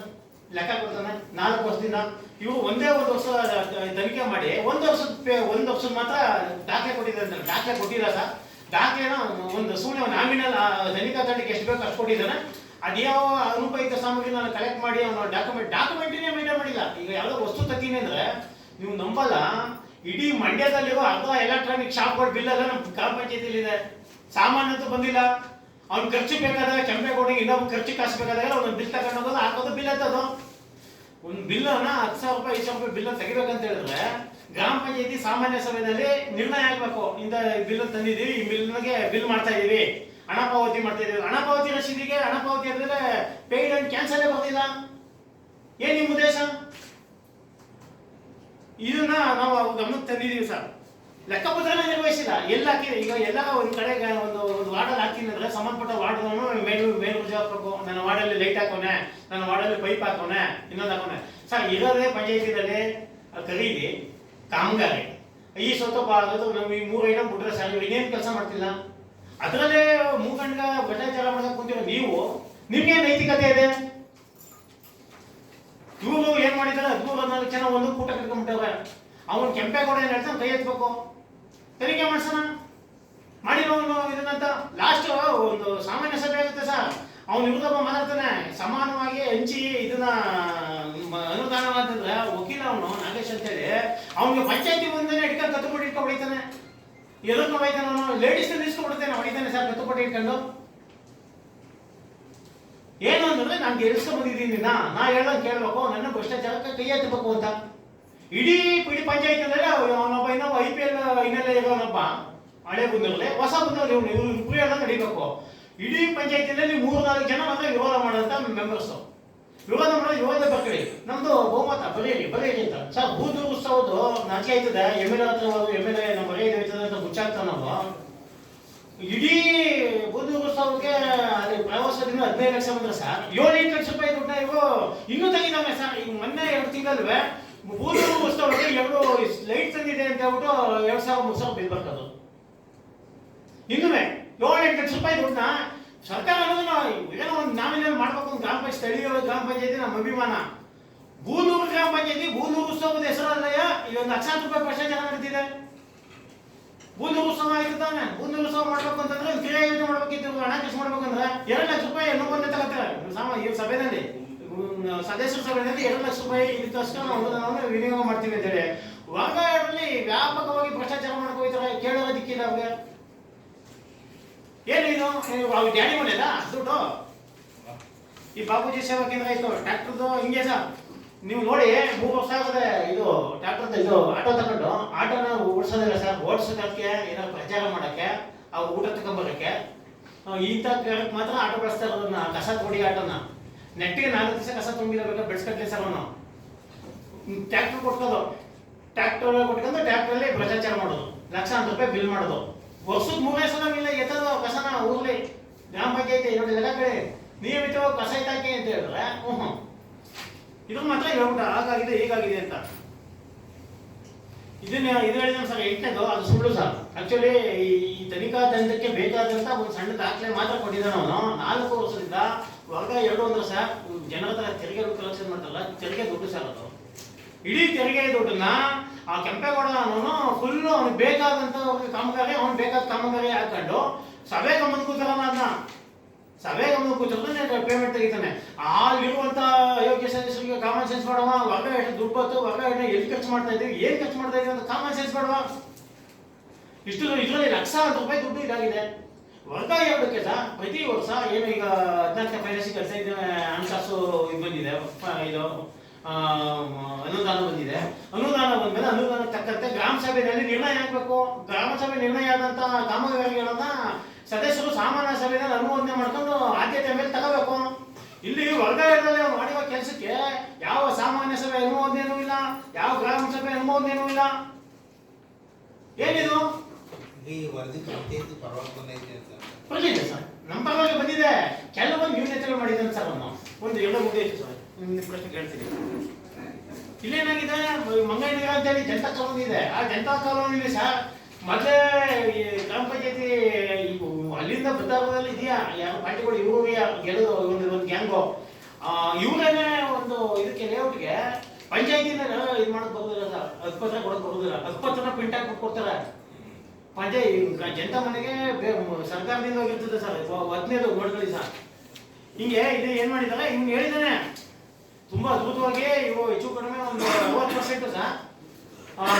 ಲೆಕ್ಕ ಕೊಡ್ತಾನೆ. ನಾಲ್ಕು ವರ್ಷದಿಂದ. ಇವು ಒಂದೇ ಒಂದು ವರ್ಷ ತನಿಖೆ ಮಾಡಿ, ಒಂದು ವರ್ಷದ ಪೇ, ಒಂದು ವರ್ಷದ ಮಾತ್ರ ದಾಖಲೆ ಕೊಟ್ಟಿದ್ದಾರೆ ಸರ್ ದಾಖಲೆ ಕೊಟ್ಟಿಲ್ಲ ಸರ್. ದಾಖಲೆನ ಒಂದು ಸುಮ್ಮನೆ ನಾಮಿನಲ್ ತನಿಖಾ ತಂಡಕ್ಕೆ ಎಷ್ಟು ಬೇಕು ಅಷ್ಟು ಕೊಟ್ಟಿದ್ದಾನೆ ಅದ್ಯಾವ ಅನುಪಯುಕ್ತ ಸಾಮಗ್ರಿ ನಾನು ಕಲೆಕ್ಟ್ ಮಾಡಿ ಅವನು ಡಾಕ್ಯುಮೆಂಟ್ ಡಾಕ್ಯುಮೆಂಟಿನೇ ಮೇಂಟೈನ್ ಮಾಡಿಲ್ಲ. ಈಗ ಯಾವುದೋ ವಸ್ತು ತಕ್ಕೀನಿ ಅಂದರೆ, ನೀವು ನಂಬಲ್ಲ. ಇಡೀ ಮಂಡ್ಯದಲ್ಲಿರೋ ಅರ್ಧ ಎಲೆಕ್ಟ್ರಾನಿಕ್ ಶಾಪ್ಗಳ ಬಿಲ್ ಎಲ್ಲ ನಮ್ಮ ಗ್ರಾಮ ಪಂಚಾಯತಿಲಿ ಇದೆ ಸಾಮಾನ್ಯಂತೂ ಬಂದಿಲ್ಲ. ಅವ್ನು ಖರ್ಚು ಬೇಕಾದಾಗ ಕೆಂಪೇಗೌಡಗೆ ಇನ್ನೊಬ್ಬ ಖರ್ಚು ಕಾಸು ಬೇಕಾದಾಗ ಅವ್ನ ಬಿಲ್ ತಗೊಂಡು ಹಾಕೋದು ಬಿಲ್ ಅದು. ಒಂದು ಬಿಲ್ಲನ್ನ ಹತ್ತು ಸಾವಿರ ರೂಪಾಯಿ, ಐದು ಸಾವಿರ ರೂಪಾಯಿ ಬಿಲ್ ತೆಗಿಬೇಕಂತ ಹೇಳಿದ್ರೆ ಗ್ರಾಮ ಪಂಚಾಯತಿ ಸಾಮಾನ್ಯ ಸಭೆಯಲ್ಲಿ ನಿರ್ಣಯ ಆಗ್ಬೇಕು. ಇಂದ ಬಿಲ್ ತಂದಿದ್ದೀವಿ, ಈ ಬಿಲ್ಗೆ ಬಿಲ್ ಮಾಡ್ತಾ ಇದೀವಿ. ಹಣ ಪಾವತಿ ಮಾಡ್ತಾ ಇದೀವಿ. ಹಣ ಪಾವತಿ ರಸೀದಿಗೆ ಹಣ ಪಾವತಿ ಅಂದ್ರೆ ಪೇಯ್ಡ್ ಅಂಡ್ ಕ್ಯಾನ್ಸಲ್ ಬರ್ತಿಲ್ಲ ಏನ್ ನಿಮ್ಮ ಉದ್ದೇಶ? ಇದನ್ನ ನಾವು ಗಮನಕ್ಕೆ ತಂದಿದ್ದೀವಿ ಸರ್. ಲೆಕ್ಕಪತ್ರನ ನಿರ್ವಹಿಸಿಲ್ಲ. ಎಲ್ಲ ಹಾಕಿದೆ ಈಗ ಎಲ್ಲ ಒಂದ್ ಕಡೆ ಒಂದು ಒಂದು ವಾರ್ಡಲ್ಲಿ ಹಾಕ್ತೀನಿ ಅಂದ್ರೆ ಸಂಬಂಧಪಟ್ಟ ವಾರ್ಡ್ ಮೇಲು ಮೇಲು ಹಾಕ್ಬೇಕು. ನನ್ನ ವಾರ್ಡಲ್ಲಿ ಲೈಟ್ ಹಾಕೋನೆ. ನನ್ನ ವಾರ್ಡಲ್ಲಿ ಪೈಪ್ ಹಾಕೋಣ ಇನ್ನೊಂದು ಹಾಕೋನೆ. ಸರ್, ಇರೋದೇ ಪಂಚಾಯತಿನಲ್ಲಿ ಖರೀದಿ ಕಾಮಗಾರಿ ಈ ಸ್ವತಪ್ಪ ಅದು ನಮ್ಗೆ ಈ ಮೂರು ಐಟಮ್ ಬಿಟ್ರೆ ಸರ್, ನೀವು ಇನ್ನೇನು ಕೆಲಸ ಮಾಡ್ತಿಲ್ಲ? ಅದರಲ್ಲೇ ಮೂಗಂಡ್ಗ ಭ್ರಷ್ಟಾಚಾರ ಮಾಡೋಕೆ ಕುಂತಿರೋ ನೀವು ನಿಮ್ಗೆ ನೈತಿಕತೆ ಇದೆ ಇವರು ಏನ್ ಮಾಡಿದಾರೆ ಹದಿಮೂರು ಹದಿನಾಲ್ಕು ಜನ ಒಂದು ಕೂಟ ಕಟ್ಕೊಂಡ್ಬಿಟ್ಟವ್ರೆ ಅವನು ಕೆಂಪೇಗೌಡ ಏನ್ ಹೇಳ್ತಾನೆ ಕೈ ಎತ್ಬೇಕು. ತೆರಿಗೆ ಮಾಡಿಸೋಣ. ಮಾಡಿರೋ ಒಂದು ಇದನ್ನಂತ ಲಾಸ್ಟ್ ಒಂದು ಸಾಮಾನ್ಯ ಸಭೆ ಆಗುತ್ತೆ ಸರ್ ಅವನು ಇವ್ರದ ಮಾತಾಡ್ತಾನೆ. ಸಮಾನವಾಗಿ ಹಂಚಿ ಇದನ್ನ ಅನುದಾನ ಅಂತಂದ್ರೆ ವಕೀಲ ಅವನು, ನಾಗೇಶ್ ಅಂತೇಳಿ, ಅವನಿಗೆ ಪಂಚಾಯತಿ ಮುಂದೆ ಇಟ್ಕೊಂಡು ಕತ್ತುಪಟ್ಟಿ ಇಟ್ಕೊಂಡು ಹೊಡಿತಾನೆ. ಎದಕ್ಕೆ ಹೊಡಿತಾನೆ ಅವನು. ಲೇಡೀಸ್ ನಿಲ್ಸ್ಕೊಂಡ್ಬಿಡ್ತಾನೆ ಹೊಡಿತಾನೆ ಸರ್ ಕತ್ತುಪಟ್ಟಿ ಇಟ್ಕೊಂಡು ಏನು ಅಂದ್ರೆ, ನಾನು ಗೆಲ್ಸ್ಕೊಂಡ್ ನಾ ನಾ ಹೇಳೋದು ಕೇಳ್ಬೇಕು. ನನ್ನ ಭ್ರಷ್ಟಾಚಾರಕ್ಕೆ ಕೈ ಎತ್ತಬೇಕು ಅಂತ. ಇಡೀ ಇಡೀ ಅಂದ್ರೆ ಅವನೊಬ್ಬ ಇನ್ನೊಬ್ಬ ಐ ಪಿ ಎಲ್ ಹಿನ್ನೆಲೆ ಇರೋನೊಬ್ಬ ಹಳೆ ಬಂದವ್ರೆ ಹೊಸ ಬಂದವ್ರು ಇವ್ನು ಇವ್ರು ಇಬ್ರು ಎಲ್ಲ ನಡಿಬೇಕು. ಇಡೀ ಪಂಚಾಯತಿನಲ್ಲಿ ಮೂರು ನಾಲ್ಕು ಜನ ಮಾತ್ರ ವಿರೋಧ ಮಾಡೋಂಥ ಮೆಂಬರ್ಸ್ ವಿರೋಧ ಮಾಡೋದು ವಿರೋಧ ಬರ್ಕಳಿ ನಮ್ದು ಬಹುಮತ ಬರೆಯಲಿ ಬರೆಯಲಿ ಅಂತ. ಸರ್, ಬೂದು ಉತ್ಸವದ್ದು ನಾಚಿಕೆ ಆಯ್ತದೆ. ಎಂ ಎಲ್ ಎ ಹತ್ರ ಎಂ ಎಲ್ ಎ ನಮ್ಮ ಬರೆಯೋದು ಆಯ್ತದೆ ಅಂತ ಮುಚ್ಚಾಕ್ತಾವ ನಾವು ಇಡೀ ಬೂದು ಉತ್ಸವಕ್ಕೆ ಅಲ್ಲಿ ಪ್ರವಾಸದಿಂದ ಹದಿನೈದು ಲಕ್ಷ ಬಂದ್ರೆ ಸರ್, ಏಳು ಎಂಟು ಲಕ್ಷ ರೂಪಾಯಿ ದುಡ್ಡು ಇವು ಇನ್ನೂ ತೆಗಿದಾವೆ ಸರ್. ಈಗ ಮೊನ್ನೆ ಎರಡು ತಿಂಗಳಲ್ವೇ ಬೂದು ಉತ್ಸವಕ್ಕೆ ಎರಡು ಲೈಟ್ ತಂದಿದೆ ಅಂತ ಹೇಳ್ಬಿಟ್ಟು ಎರಡು ಸಾವಿರ ಮೂರು ಸಾವಿರ ಬಿಲ್ ಬರ್ತದೆ. ಇನ್ನೂ ಏಳು ಎಂಟು ಲಕ್ಷ ರೂಪಾಯಿ ದುಡ್ಡನ್ನ ಸರ್ಕಾರ ಅನ್ನೋದನ್ನ ಏನೋ ಒಂದು ನಾವಿನ ಮಾಡ್ಬೇಕು ಒಂದು ಗ್ರಾಮ ಪಂಚಾಯತ್ ಸ್ಥಳೀಯ ಗ್ರಾಮ ಪಂಚಾಯತಿ ನಮ್ಮ ಅಭಿಮಾನ. ಭೂನೂರು ಗ್ರಾಮ ಪಂಚಾಯತಿ ಬೂನೂರು ಉತ್ಸವದ ಹೆಸರಲ್ಲಯ್ಯ ಈ ಒಂದು ಲಕ್ಷಾಂತರ ರೂಪಾಯಿ ಭ್ರಷ್ಟಾಚಾರ ನಡೀತಿದೆ. ಬೂನೂರು ಉತ್ಸವ ಆಗಿರ್ತಾನೆ ಬೂನೂರು ಉತ್ಸವ ಮಾಡ್ಬೇಕು ಅಂತಂದ್ರೆ ಒಂದು ಕ್ರಿಯಾ ಯೋಜನೆ ಮಾಡ್ಬೇಕಿತ್ತು ಹಣ ಖರ್ಚು ಮಾಡ್ಬೇಕಂದ್ರೆ ಎರಡು ಲಕ್ಷ ರೂಪಾಯಿ ಎಲ್ಲ ಬಂದೆ ತಗೋತಾರೆ ಸಾಮ, ಈ ಸಭೆಯಲ್ಲಿ ಸದಸ್ಯರ ಸಭೆಯಲ್ಲಿ ಎರಡು ಲಕ್ಷ ರೂಪಾಯಿ ಇದಕ್ಕೋಸ್ಕರ ನಾವು ವಿನಿಯೋಗ ಮಾಡ್ತೀವಿ ಅಂತೇಳಿ. ವರ್ಗಾವಣೆಯಲ್ಲಿ ವ್ಯಾಪಕವಾಗಿ ಭ್ರಷ್ಟಾಚಾರ ಮಾಡ್ಕೊ ಹೋಗ್ತಾರೆ ಕೇಳೋದಕ್ಕಿಲ್ಲ ಅವ್ರಿಗೆ ಏನಿದು ನೀವು ಅವ್ರು ಡ್ಯಾಡಿ ಮನೆಯಲ್ಲ? ದುಡ್ಡು? ಈ ಬಾಬುಜಿ ಸೇವಾ ಕೇಂದ್ರ ಇತ್ತು ಟ್ರ್ಯಾಕ್ಟರ್ದು ಹಿಂಗೆ ಸರ್. ನೀವು ನೋಡಿ, ಮೂರು ವರ್ಷ ಆಗದೆ ಇದು ಟ್ರ್ಯಾಕ್ಟರ್ ಇದು ಆಟೋ ತಗೊಂಡು. ಆಟೋನ ಓಡಿಸೋದಿಲ್ಲ ಸರ್. ಓಡಿಸೋದಕ್ಕೆ ಏನೋ ಪ್ರಚಾರ ಮಾಡೋಕ್ಕೆ, ಆ ಊಟ ತಗೊಂಬರೋಕ್ಕೆ. ಇಂಥ ಕಾರಣಕ್ಕೆ ಮಾತ್ರ ಆಟೋ ಬಳಸ್ತಾ ಇರೋದನ್ನ, ಕಸ ಕೊಡಿ ಆಟೋನ. ನೆಟ್ಟಿಗೆ ನಾಲ್ಕು ದಿವಸ ಕಸ ತುಂಬಿರಬೇಕು ಬೆಳೆಸ್ಕೊಟ್ಲಿ ಸರ್ ಅವನು. ಟ್ರ್ಯಾಕ್ಟರ್ ಕೊಟ್ಕೋದು ಟ್ರ್ಯಾಕ್ಟರ್ ಕೊಟ್ಕೊಂಡು ಅಲ್ಲಿ ಭ್ರಷ್ಟಾಚಾರ ಮಾಡೋದು. ಲಕ್ಷಾಂತರ ರೂಪಾಯಿ ಬಿಲ್ ಮಾಡೋದು. ವರ್ಷಕ್ಕೆ ಮೂರು ಸಲ ಇಲ್ಲ ಎತ್ತದ, ಕಸನ ಊರ್ಲಿ. ಗ್ರಾಮ ಪಂಚಾಯತಿ, ನೋಡಿ ಎಲ್ಲ ಕಡೆ ನಿಯಮಿತವಾಗಿ ಕಸ ಇತ್ತಾಕಿ ಅಂತ ಹೇಳಿದ್ರೆ ಹ್ಞೂ ಇದು ಮಾತ್ರ ಹೇಳ್ಬಿಟ್ಟ, ಹಾಗಾಗಿದೆ, ಹೀಗಾಗಿದೆ ಅಂತ. ಇದನ್ನ, ಇದು ಹೇಳಿದ ಸರ್ ಎಂಟನೇದು, ಅದು ಸುಳ್ಳು ಸರ್. ಆಕ್ಚುಲಿ ಈ ತನಿಖಾ ದಂಧಕ್ಕೆ ಬೇಕಾದಂತ ಒಂದು ಸಣ್ಣ ದಾಖಲೆ ಮಾತ್ರ ಕೊಟ್ಟಿದ್ದಾನೆ ಅವನು. ನಾಲ್ಕು ವರ್ಷದಿಂದ, ವರ್ಗ ಎರಡು ಅಂದ್ರೆ ಸರ್, ಜನರ ತರ ತೆರಿಗೆ ಕಲೆಕ್ಷನ್ ಮಾಡ್ತಾರಲ್ಲ, ತೆರಿಗೆ ದುಡ್ಡು ಸರ್ ಅದು. ಇಡೀ ತೆರಿಗೆ ದುಡ್ಡನ್ನ ಆ ಕೆಂಪೇಗೌಡ ಅವನು ಫುಲ್ಲು ಅವ್ನಿಗೆ ಬೇಕಾದಂತ ಕಾಮಗಾರಿ, ಅವ್ನು ಬೇಕಾದ ಕಾಮಗಾರಿ ಹಾಕೊಂಡು ಸಭೆ ಗಮನ ಕೂತಾರಲ್ಲ ಅದನ್ನ ಸಭೆ ಗಮನ ಕೂತಲ್ಲೇ ಪೇಮೆಂಟ್ ತೆಗಿತಾನೆ. ಅಲ್ಲಿರುವಂತ ಅಯೋಗ್ಯ ಸದಸ್ಯರಿಗೆ ಕಾಮನ್ ಸೆನ್ಸ್ ಮಾಡವ ಎಷ್ಟು ದುಡ್ಡು ಬತ್ತು ವರ್ಗ ಎಷ್ಟು ಎಲ್ಲಿ ಖರ್ಚು ಮಾಡ್ತಾ ಇದ್ದೀವಿ? ಏನ್ ಖರ್ಚು ಮಾಡ್ತಾ ಇದೀವಿ ಅಂತ ಕಾಮನ್ ಸೆನ್ಸ್ ಮಾಡವ ಇಷ್ಟು ಇದರಲ್ಲಿ ಲಕ್ಷಾಂತರ ರೂಪಾಯಿ ದುಡ್ಡು ಇದಾಗಿದೆ. ವರ್ಗ ಸಹ ಪ್ರತಿ ವರ್ಷ ಏನು ಈಗ ಹದಿನಾಲ್ಕನೇ ಫೈನಾನ್ಸಿ ಕೆಲಸ ಇದೆ ಹಣಕಾಸು ಇದು ಬಂದಿದೆ, ಇದು ಅನುದಾನ ಬಂದಿದೆ. ಅನುದಾನ ಬಂದ್ಮೇಲೆ ಅನುದಾನ ತಕ್ಕಂತೆ ಗ್ರಾಮ ಸಭೆಯಲ್ಲಿ ನಿರ್ಣಯ ಆಗ್ಬೇಕು. ಗ್ರಾಮ ಸಭೆ ನಿರ್ಣಯ ಆದಂತ ಕಾಮಗಾರಿಗಳನ್ನ ಸದಸ್ಯರು ಸಾಮಾನ್ಯ ಸಭೆಯಲ್ಲಿ ಅನುಮೋದನೆ ಮಾಡ್ಕೊಂಡು ಆದ್ಯತೆ ಮೇಲೆ ತಗೋಬೇಕು. ಇಲ್ಲಿ ವರ್ಗಾಯದಲ್ಲಿ ಮಾಡುವ ಕೆಲಸಕ್ಕೆ ಯಾವ ಸಾಮಾನ್ಯ ಸಭೆ ಅನುಮೋದನೆ ಇಲ್ಲ, ಯಾವ ಗ್ರಾಮ ಸಭೆ ಅನುಮೋದನೆ ಇಲ್ಲ. ಏನಿದು? ಈ ವರದಿ ಪರವಾಗಿ ಬಂದೈತೆ ಅಂತ. ಬಂದಿದೆ ಸರ್. ನಮ್ಮ ಪರವಾಗಿ ಬಂದಿದೆ. ಕೆಲವೊಂದು ನ್ಯೂನತೆಗಳು ಮಾಡಿದ್ದಾನೆ ಸರ್ ಅವನು. ಒಂದು ಎರಡು ಮುಗಿ ಐತೆ ಸರ್. ನಿಮ್ಮ ಪ್ರಶ್ನೆ ಕೇಳ್ತೀನಿ. ಇಲ್ಲೇನಾಗಿದೆ? ಮಂಗೈನಗರ ಅಂತೇಳಿ ಜನತಾ ಕಾಲೋನಿ ಇದೆ. ಆ ಜನತಾ ಕಾಲೋನಿಲಿ ಸರ್ ಈ ಗ್ರಾಮ ಪಂಚಾಯತಿ ಅಲ್ಲಿಂದ ಬೃಂದಾವನದಲ್ಲಿ ಇದೆಯಾ? ಯಾವ ಪಾರ್ಟಿಗಳು ಇವರು ಗೆಲ್ಲೋದು ಒಂದು ಒಂದು ಗ್ಯಾಂಗು. ಇವರೇನೆ ಒಂದು ಇದಕ್ಕೆ ಲೇಔಟ್ಗೆ ಪಂಚಾಯತಿನ ಇದು ಮಾಡೋದು ಬರೋದಿಲ್ಲ ಸರ್. ಹತ್ಪತ್ರ ಕೊಡೋದು ಬರೋದಿಲ್ಲ. ಪರ್ಸೆಂಟ್ ಪ್ರಿಂಟ್ ಹಾಕಿ ಕೊಡ್ತಾರೆ. ಪಂಚಾಯತ್ ಜನತಾ ಮನೆಗೆ ಸರ್ಕಾರದಿಂದ ಹೋಗಿರ್ತದೆ ಸರ್. ಹದಿನೈದು ನೋಡ್ಕೊಳ್ಳಿ ಸರ್. ಹಿಂಗೆ ಇದು ಏನು ಮಾಡಿದಾರೆ? ಹಿಂಗೆ ಹೇಳಿದಾನೆ. ತುಂಬಾ ಅದ್ಭುತವಾಗಿ ಇವು ಹೆಚ್ಚು ಕಡಿಮೆ ಒಂದು ಅರವತ್ತು ಪರ್ಸೆಂಟ್ ಸರ್.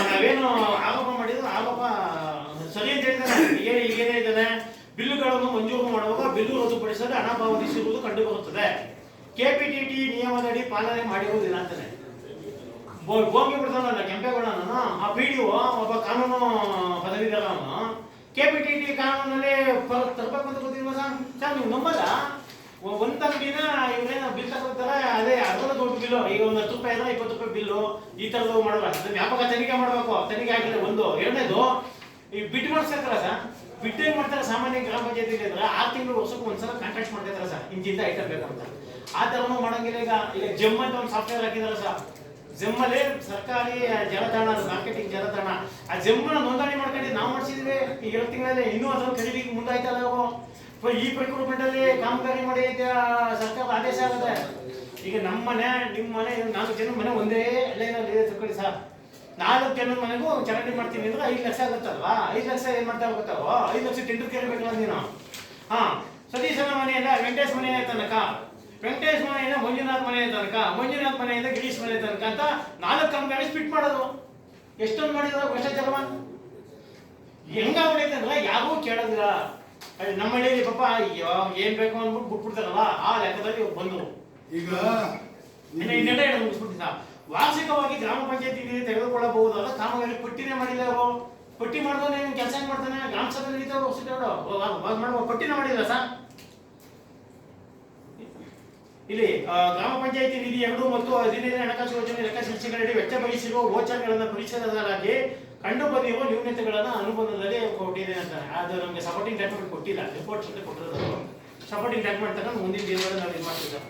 ನಾವೇನು ಆರೋಪ ಮಾಡಿದ್ರು, ಆರೋಪ ಸರಿ ಅಂತ ಹೇಳಿದಾನೆ. ಈಗ ಈಗೇನೇ ಇದ್ದಾನೆ ಬಿಲ್ಲುಗಳನ್ನು ಮಂಜೂರು ಮಾಡುವಾಗ ಬಿಲ್ಲು ರದ್ದುಪಡಿಸಲು ಹಣ ಪಾವತಿಸಿರುವುದು ಕಂಡು ಬರುತ್ತದೆ ಕೆಪಿಟಿಟಿ ನಿಯಮದಡಿ ಪಾಲನೆ ಮಾಡಿರುವುದಿಲ್ಲ ಅಂತಾನೆ. ಭೂಮಿ ಬಿಡ್ತಾನಲ್ಲ ಕೆಂಪೇಗೌಡನ ಆ ಪಿ ಡಿ ಒಬ್ಬ ಕಾನೂನು ತರ್ಬೇಕು ಅಂತ ಗೊತ್ತಿಲ್ವಾ ಸರ್. ಸರ್, ನೀವು ನಂಬಲ್ಲ? ಒಂದ್ ಅಂಗಡಿನ ಇವ್ರೇನೋ ಬಿಲ್ ತಗೋತಾರೆ, ಅದೇ ಅದರ ದೊಡ್ಡ ಬಿಲ್ಲು. ಈಗ ಒಂದು ಹತ್ತು ರೂಪಾಯಿ ಇದ್ರೆ ಇಪ್ಪತ್ತು ರೂಪಾಯಿ ಬಿಲ್ಲು. ಈ ತರದ್ದು ಮಾಡಲ್ಲ. ವ್ಯಾಪಕ ತನಿಖೆ ಮಾಡಬೇಕು. ತನಿಖೆ ಆಗಿಲ್ಲ ಒಂದು. ಎರಡನೇದು, ಈ ಬಿಟ್ಟು ಮಾಡಿಸ್ತಾರಲ್ಲ ಸರ್. ಬಿಟ್ ಏನ್ ಮಾಡ್ತಾರೆ? ಸಾಮಾನ್ಯ ಗ್ರಾಮ ಪಂಚಾಯತಿ ಅಂದ್ರೆ ಆರು ತಿಂಗಳು ವರ್ಷಕ್ಕೆ ಒಂದ್ಸಲ ಕಾಂಟ್ರಾಕ್ಟ್ ಮಾಡ್ತಿರ್ತಾರೆ ಸರ್. ಇಂಚಿಂದ ಐಟಮ್ ಬೇಕಂತ. ಆ ಥರನೂ ಮಾಡಂಗಿಲ್ಲ. ಈಗ ಈಗ ಜಮ್ ಅಂತ ಒಂದು ಸಾಫ್ಟ್ವೇರ್ ಹಾಕಿದಾರೆ ಸರ್. ಜಮ್ಮಲ್ಲಿ ಸರ್ಕಾರಿ ಜಲತಾಣ ಮಾರ್ಕೆಟಿಂಗ್ ಜಲತಾಣ. ಆ ಜಮ್ಮನ ನೋಂದಣಿ ಮಾಡ್ಕೊಂಡು ನಾವು ಮಾಡಿಸಿದ್ವಿ. ಈಗ ಎರಡು ತಿಂಗಳಲ್ಲಿ ಇನ್ನೂ ಅದನ್ನು ಖರೀದಿಗೆ ಮುಂದಾಯ್ತಲ್ಲ ನಾವು ಈ ಪ್ರಕ್ರೂಟ್ಮೆಂಟ್ ಅಲ್ಲಿ ಕಾಮಗಾರಿ ಮಾಡಿ ಸರ್ಕಾರ ಆದೇಶ ಆಗುತ್ತೆ. ಈಗ ನಮ್ಮ ಮನೆ, ನಿಮ್ಮ ಮನೆ, ನಾಲ್ಕು ಜನ ಮನೆ ಒಂದೇ ಲೈನಲ್ಲಿ ಇದೆ ತಿಳ್ಕೊಳ್ಳಿ ಸರ್. ನಾಲ್ಕು ಜನ ಮನೆಗೂ ಚರಂಡಿ ಮಾಡ್ತೀನಿ ಅಂದ್ರೆ ಐದು ಲಕ್ಷ ಆಗುತ್ತಲ್ವಾ ಐದು ಲಕ್ಷ ಏನ್ ಮಾಡ್ತಾ ಹೋಗುತ್ತಲ್ವಾ ಐದು ಲಕ್ಷ ಟೆಂಡರ್ ಕೇಳಬೇಕಲ್ಲ ನೀನು. ಹಾ, ಸತೀಶನ ಮನೆಯಿಂದ ವೆಂಕಟೇಶ್ ಮನೆ ತನಕ ವೆಂಕಟೇಶ್ ಮನೆಯಿಂದ ಮಂಜುನಾಥ್ ಮನೆ ತನಕ ಮಂಜುನಾಥ್ ಮನೆಯಿಂದ ಗಿರೀಶ್ ಮನೆ ತನಕ ಅಂತ ನಾಲ್ಕು ಕಂಪನಿ ಸ್ಪಿಟ್ ಮಾಡೋದು ಎಷ್ಟೊಂದು ಮಾಡಿದ್ರು ಭ್ರಷ್ಟಾಚಾರವ ಹೆಂಗ ಹೊಡೈತೆ ಅಂದ್ರೆ ಯಾರೂ ಕೇಳೋದಿಲ್ಲ. ಅದೇ ನಮ್ಮ ಹಳ್ಳಿಯಲ್ಲಿ ಪಾಪ ಅಯ್ಯೋ ಏನ್ ಬೇಕು ಅಂದ್ಬಿಟ್ಟು ಬಿಟ್ಬಿಡ್ತಾರಲ್ಲ ಆ ಲೆಕ್ಕದಲ್ಲಿ ಬಂದ್ರು. ಈಗ ಇನ್ನೆಲ್ಲ ಹೇಳಿ ಮುಗಿಸ್ಬಿಟ್ಟಿದ್ದ ವಾರ್ಷಿಕವಾಗಿ ಗ್ರಾಮ ಪಂಚಾಯತಿ ತೆಗೆದುಕೊಳ್ಳಬಹುದಾದ ಕಾಮಗಾರಿ ಪಟ್ಟಿನೇ ಮಾಡಿಲ್ಲ ಅವರು ಪಟ್ಟಿ ಮಾಡಿದವನೇ ಕೆಲಸ ಏನ್ ಮಾಡ್ತಾನೆ? ಗ್ರಾಮ ಸಭೆ ನಡೀತಾವ ಹೊಸ ಮಾಡುವ ಪಟ್ಟಿನ ಮಾಡಿಲ್ಲ ಸರ್. ಇಲ್ಲಿ ಗ್ರಾಮ ಪಂಚಾಯಿತಿ ನಿಧಿ ಎರಡು ಮತ್ತು ಹದಿನೈದನೇ ಹಣಕಾಸು ಯೋಜನೆ ಲೆಕ್ಕಶಾಸ್ತ್ರಗಳಡಿ ವೆಚ್ಚ ಬಯಸಿರುವ ವೋಚರ್ಗಳನ್ನು ಪರಿಶೀಲನೆಗಾಗಿ ಕಂಡು ಬಂದಿರುವ ನ್ಯೂನತೆಗಳನ್ನು ಅನುಬಂಧದಲ್ಲಿ ಕೊಟ್ಟಿದೆ ಅಂತಾರೆ. ಅದು ನಮಗೆ ಸಪೋರ್ಟಿಂಗ್ ಡಾಕ್ಯುಮೆಂಟ್ ಕೊಟ್ಟಿಲ್ಲ ರಿಪೋರ್ಟ್ ಕೊಟ್ಟಿರೋದು. ಸಪೋರ್ಟಿಂಗ್ ಡಾಕ್ಯುಮೆಂಟ್ ತಗೊಂಡು ಮುಂದಿನ ದಿನಗಳಲ್ಲಿ ನಾವು ಇದು ಮಾಡ್ತಿದ್ದೇವೆ.